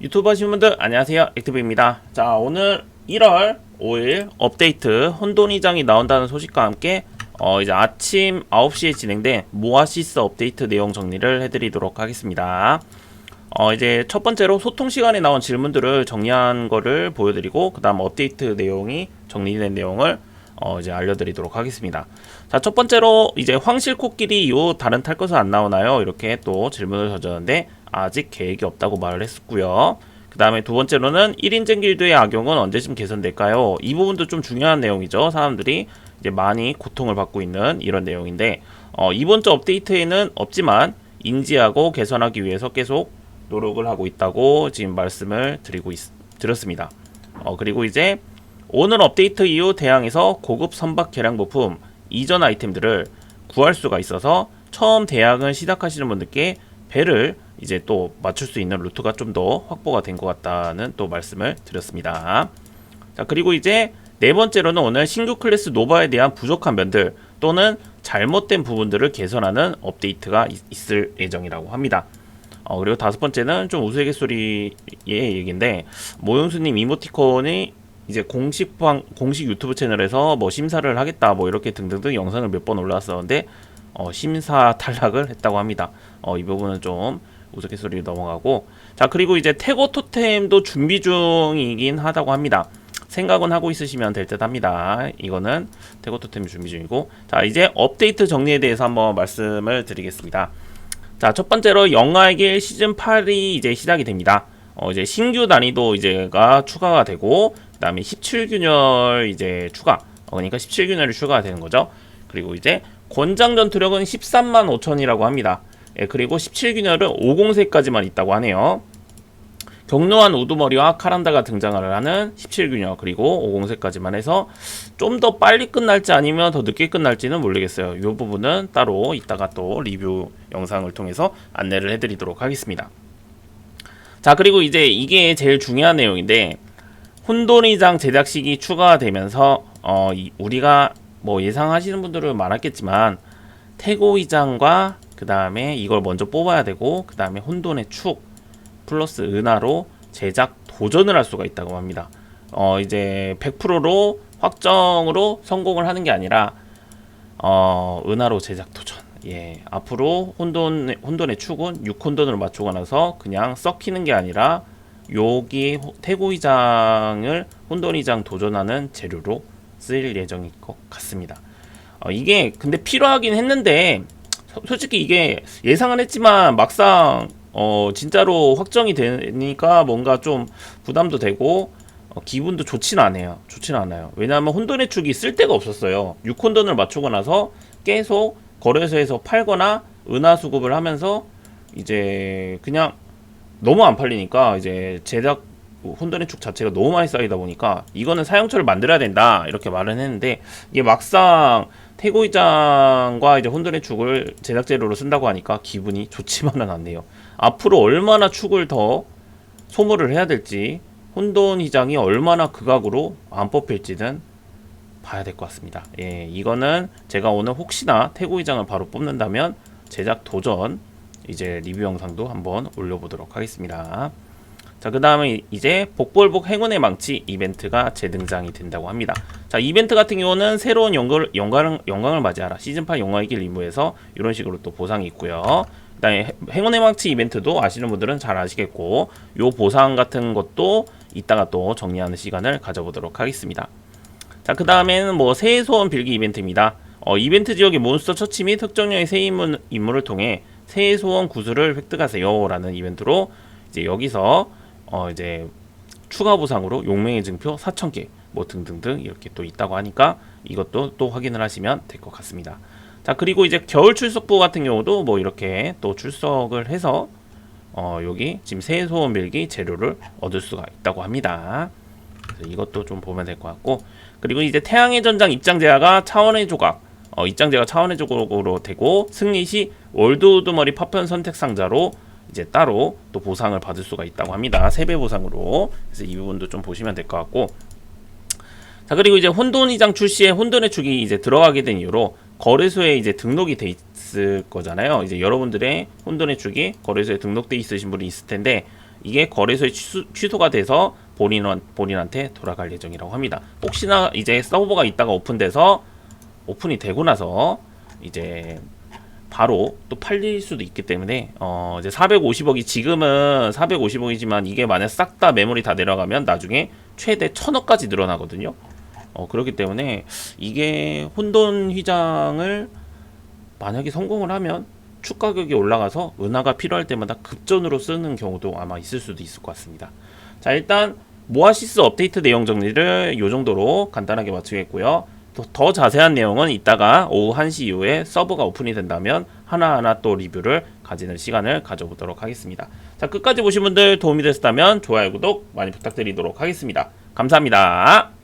유튜브 하시는 분들 안녕하세요. 액티브입니다. 자 오늘 1월 5일 업데이트 혼돈이장이 나온다는 소식과 함께 어 이제 아침 9시에 진행된 모아시스 업데이트 내용 정리를 해드리도록 하겠습니다. 어 이제 첫 번째로 소통 시간에 나온 질문들을 정리한 거를 보여드리고 그 다음 업데이트 내용이 정리된 내용을 어 이제 알려드리도록 하겠습니다. 자 첫 번째로 이제 황실 코끼리 이후 다른 탈 것은 안 나오나요? 이렇게 또 질문을 던졌는데 아직 계획이 없다고 말을 했었고요. 그 다음에 두 번째로는 1인증 길드의 악용은 언제쯤 개선될까요? 이 부분도 좀 중요한 내용이죠. 사람들이 이제 많이 고통을 받고 있는 이런 내용인데 어, 이번 주 업데이트에는 없지만 인지하고 개선하기 위해서 계속 노력을 하고 있다고 지금 말씀을 드리고 있, 드렸습니다. 어, 그리고 이제 오늘 업데이트 이후 대항에서 고급 선박 개량 부품 이전 아이템들을 구할 수가 있어서 처음 대항을 시작하시는 분들께 배를 이제 또 맞출 수 있는 루트가 좀 더 확보가 된 것 같다는 또 말씀을 드렸습니다. 자 그리고 이제 네 번째로는 오늘 신규 클래스 노바에 대한 부족한 면들 또는 잘못된 부분들을 개선하는 업데이트가 있, 을 예정이라고 합니다. 어, 그리고 다섯 번째는 좀 우스갯소리의 얘기인데 모용수님 이모티콘이 이제 공식 방 공식 유튜브 채널에서 뭐 심사를 하겠다 뭐 이렇게 등등등 영상을 몇 번 올라왔었는데 어, 심사 탈락을 했다고 합니다. 어, 이 부분은 좀 우스갯소리 넘어가고 자 그리고 이제 태고 토템도 준비 중이긴 하다고 합니다. 생각은 하고 있으시면 될 듯 합니다. 이거는 태고 토템 준비 중이고 자 이제 업데이트 정리에 대해서 한번 말씀을 드리겠습니다. 자 첫 번째로 영화의 길 시즌 8이 이제 시작이 됩니다. 어 이제 신규 난이도 이제가 추가가 되고 그다음에 17균열 이제 추가 어, 그러니까 17균열이 추가가 되는 거죠. 그리고 이제 권장 전투력은 13만 5천이라고 합니다. 예, 그리고 17균열은 50세까지만 있다고 하네요. 경로한 우두머리와 카란다가 등장을 하는 17균열 그리고 50세까지만 해서 좀 더 빨리 끝날지 아니면 더 늦게 끝날지는 모르겠어요. 이 부분은 따로 이따가 또 리뷰 영상을 통해서 안내를 해드리도록 하겠습니다. 자 그리고 이제 이게 제일 중요한 내용인데 혼돈이장 제작식이 추가되면서 어, 이, 우리가 뭐 예상하시는 분들은 많았겠지만 태고이장과 그 다음에 이걸 먼저 뽑아야 되고 그 다음에 혼돈의 축 플러스 은하로 제작 도전을 할 수가 있다고 합니다. 어 이제 100%로 확정으로 성공을 하는 게 아니라 어 은하로 제작 도전. 예 앞으로 혼돈 혼돈의 축은 6혼돈으로 맞추고 나서 그냥 썩히는 게 아니라 여기 태고이장을 혼돈이장 도전하는 재료로 쓸 예정일 것 같습니다. 어, 이게 근데 필요하긴 했는데 솔직히 이게 예상은 했지만 막상 어 진짜로 확정이 되니까 뭔가 좀 부담도 되고 어, 기분도 좋진 않아요. 좋진 않아요. 왜냐하면 혼돈의 축이 쓸 데가 없었어요. 6혼돈을 맞추고 나서 계속 거래소에서 팔거나 은하 수급을 하면서 이제 그냥 너무 안 팔리니까 이제 제작 혼돈의 축 자체가 너무 많이 쌓이다 보니까 이거는 사용처를 만들어야 된다 이렇게 말은 했는데 이게 막상 태고이장과 이제 혼돈의 축을 제작 재료로 쓴다고 하니까 기분이 좋지만은 않네요. 앞으로 얼마나 축을 더 소모를 해야 될지 혼돈이장이 얼마나 극악으로 안 뽑힐지는 봐야 될 것 같습니다. 예, 이거는 제가 오늘 혹시나 태고이장을 바로 뽑는다면 제작 도전 이제 리뷰 영상도 한번 올려보도록 하겠습니다. 자, 그 다음에 이제 복불복 행운의 망치 이벤트가 재등장이 된다고 합니다. 자, 이벤트 같은 경우는 새로운 영광을, 영광을, 영광을 맞이하라. 시즌8 영광의 길 리무에서 이런 식으로 또 보상이 있고요. 그 다음에 행운의 망치 이벤트도 아시는 분들은 잘 아시겠고, 요 보상 같은 것도 이따가 또 정리하는 시간을 가져보도록 하겠습니다. 자, 그 다음에는 뭐 새해 소원 빌기 이벤트입니다. 어, 이벤트 지역의 몬스터 처치 및 특정령의 새 인물, 인물을 통해 새해 소원 구슬을 획득하세요. 라는 이벤트로 이제 여기서 어 이제 추가 보상으로 용맹의 증표 4,000개 뭐 등등등 이렇게 또 있다고 하니까 이것도 또 확인을 하시면 될 것 같습니다. 자 그리고 이제 겨울 출석부 같은 경우도 뭐 이렇게 또 출석을 해서 어 여기 지금 새해 소원 빌기 재료를 얻을 수가 있다고 합니다. 이것도 좀 보면 될 것 같고 그리고 이제 태양의 전장 입장 제화가 차원의 조각 어, 입장 제가 차원의 조각으로 되고 승리 시 월드 우드머리 파편 선택 상자로 이제 따로 또 보상을 받을 수가 있다고 합니다. 세배 보상으로. 그래서 이 부분도 좀 보시면 될 것 같고. 자, 그리고 이제 혼돈이장 출시에 혼돈의 축이 이제 들어가게 된 이유로 거래소에 이제 등록이 돼 있을 거잖아요. 이제 여러분들의 혼돈의 축이 거래소에 등록돼 있으신 분이 있을 텐데 이게 거래소에 취소, 취소가 돼서 본인 본인한테 돌아갈 예정이라고 합니다. 혹시나 이제 서버가 있다가 오픈돼서 오픈이 되고 나서 이제 바로 또 팔릴 수도 있기 때문에 어 이제 450억이 지금은 450억이지만 이게 만약 싹다 매물이 다 내려가면 나중에 최대 1000억까지 늘어나거든요. 어 그렇기 때문에 이게 혼돈 휘장을 만약에 성공을 하면 축 가격이 올라가서 은하가 필요할 때마다 급전으로 쓰는 경우도 아마 있을 수도 있을 것 같습니다. 자 일단 모아시스 업데이트 내용 정리를 이 정도로 간단하게 마치겠고요. 더, 더 자세한 내용은 이따가 오후 1시 이후에 서버가 오픈이 된다면 하나하나 또 리뷰를 가지는 시간을 가져보도록 하겠습니다. 자 끝까지 보신 분들 도움이 됐다면 좋아요 구독 많이 부탁드리도록 하겠습니다. 감사합니다.